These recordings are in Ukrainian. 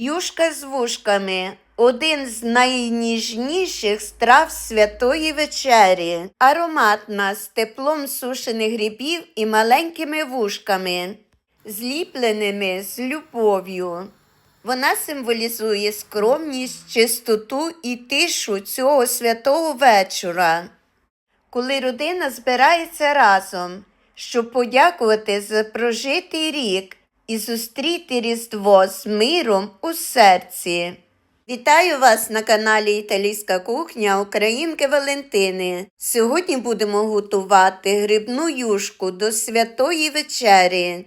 Юшка з вушками один з найніжніших страв святої вечері, ароматна з теплом сушених грибів і маленькими вушками, зліпленими з любов'ю. Вона символізує скромність, чистоту і тишу цього святого вечора, коли родина збирається разом, щоб подякувати за прожитий рік і зустріти Різдво з миром у серці. Вітаю вас на каналі Італійська кухня Українки Валентини. Сьогодні будемо готувати грибну юшку до святої вечері.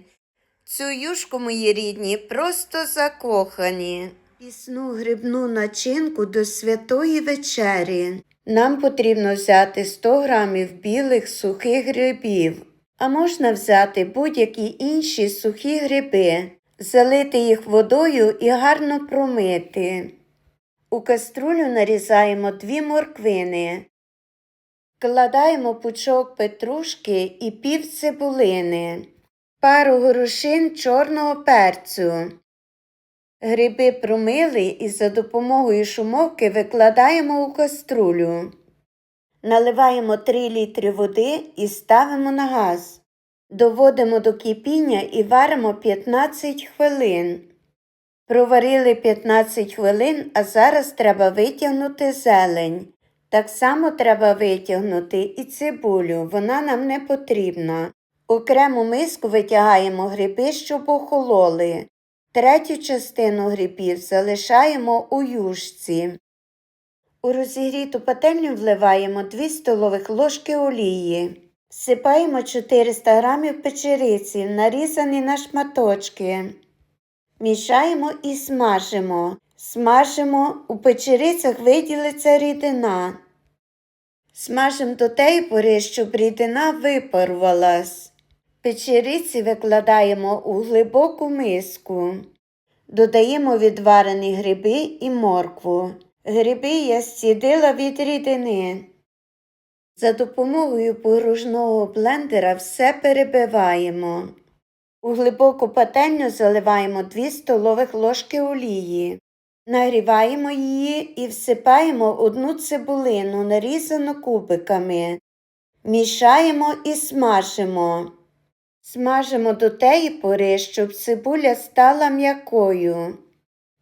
Цю юшку, мої рідні, просто закохані. Пісну грибну начинку до святої вечері. Нам потрібно взяти 100 грамів білих сухих грибів, а можна взяти будь-які інші сухі гриби, залити їх водою і гарно промити. У каструлю нарізаємо дві морквини. Вкладаємо пучок петрушки і пів цибулини, пару горошин чорного перцю. Гриби промили і за допомогою шумовки викладаємо у каструлю. Наливаємо 3 літри води і ставимо на газ. Доводимо до кипіння і варимо 15 хвилин. Проварили 15 хвилин, а зараз треба витягнути зелень. Так само треба витягнути і цибулю, вона нам не потрібна. Окрему миску витягаємо гриби, щоб охололи. Третю частину грибів залишаємо у юшці. У розігріту пательню вливаємо 2 столових ложки олії. Всипаємо 400 г печериці, нарізані на шматочки. Мішаємо і смажимо. Смажимо, у печерицях виділиться рідина. Смажимо до тієї пори, щоб рідина випарувалась. Печериці викладаємо у глибоку миску. Додаємо відварені гриби і моркву. Гриби я зцідила від рідини. За допомогою погружного блендера все перебиваємо. У глибоку пательню заливаємо 2 столових ложки олії. Нагріваємо її і всипаємо одну цибулину, нарізану кубиками. Мішаємо і смажимо. Смажимо до теї пори, щоб цибуля стала м'якою.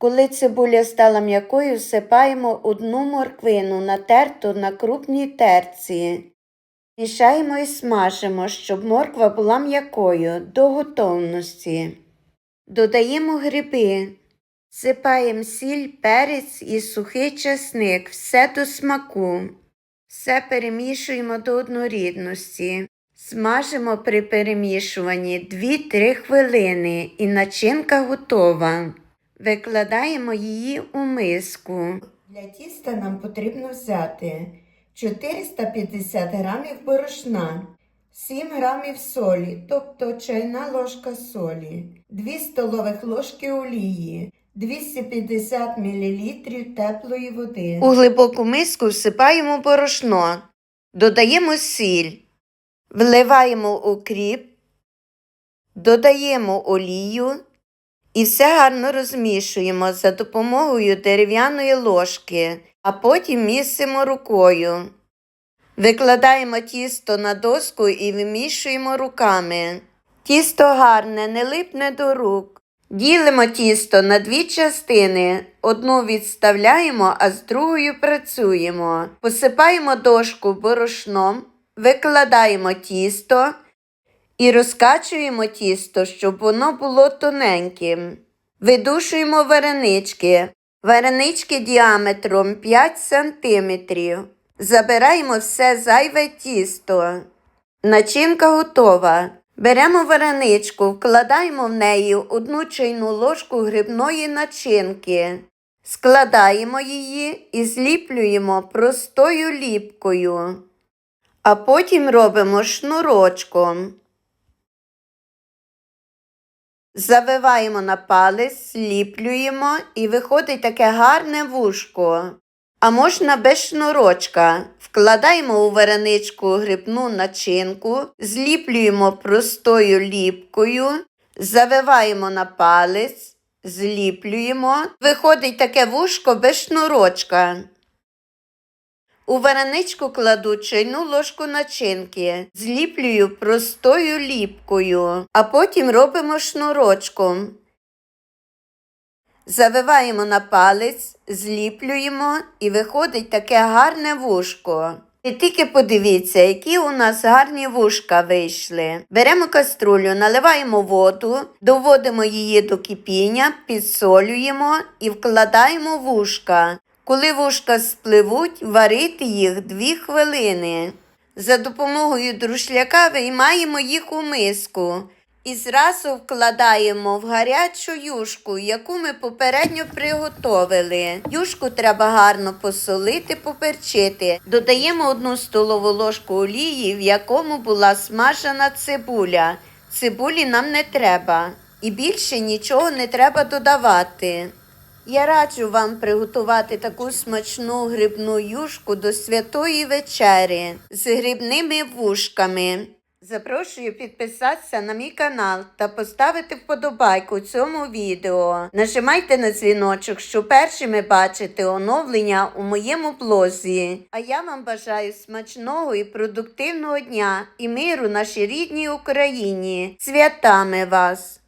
Коли цибуля стала м'якою, всипаємо одну морквину, натерту на крупній терці. Мішаємо і смажимо, щоб морква була м'якою до готовності. Додаємо гриби. Сипаємо сіль, перець і сухий часник, все до смаку. Все перемішуємо до однорідності. Смажимо при перемішуванні 2-3 хвилини і начинка готова. Викладаємо її у миску. Для тіста нам потрібно взяти 450 грамів борошна, 7 грамів солі, тобто чайна ложка солі, 2 столових ложки олії, 250 мл теплої води. У глибоку миску всипаємо борошно, додаємо сіль, вливаємо укріп, додаємо олію і все гарно розмішуємо за допомогою дерев'яної ложки, а потім місимо рукою. Викладаємо тісто на доску і вимішуємо руками. Тісто гарне, не липне до рук. Ділимо тісто на дві частини. Одну відставляємо, а з другою працюємо. Посипаємо дошку борошном, викладаємо тісто і розкачуємо тісто, щоб воно було тоненьким. Видушуємо варенички. Варенички діаметром 5 см. Забираємо все зайве тісто. Начинка готова. Беремо вареничку, вкладаємо в неї одну чайну ложку грибної начинки. Складаємо її і зліплюємо простою ліпкою. А потім робимо шнурочком. Завиваємо на палець, зліплюємо і виходить таке гарне вушко. А можна без шнурочка. Вкладаємо у вареничку грибну начинку, зліплюємо простою ліпкою, завиваємо на палець, зліплюємо. Виходить таке вушко без шнурочка. У вареничку кладу чайну ложку начинки, зліплюю простою ліпкою, а потім робимо шнурочком. Завиваємо на палець, зліплюємо і виходить таке гарне вушко. І тільки подивіться, які у нас гарні вушка вийшли. Беремо каструлю, наливаємо воду, доводимо її до кипіння, підсолюємо і вкладаємо вушка. Коли вушка спливуть, варити їх 2 хвилини. За допомогою друшляка виймаємо їх у миску і зразу вкладаємо в гарячу юшку, яку ми попередньо приготовили. Юшку треба гарно посолити, поперчити. Додаємо одну столову ложку олії, в якому була смажена цибуля. Цибулі нам не треба. І більше нічого не треба додавати. Я раджу вам приготувати таку смачну грибну юшку до святої вечері з грибними вушками. Запрошую підписатися на мій канал та поставити вподобайку цьому відео. Нажимайте на дзвіночок, щоб першими бачити оновлення у моєму блозі. А я вам бажаю смачного і продуктивного дня і миру нашій рідній Україні. Святами вас!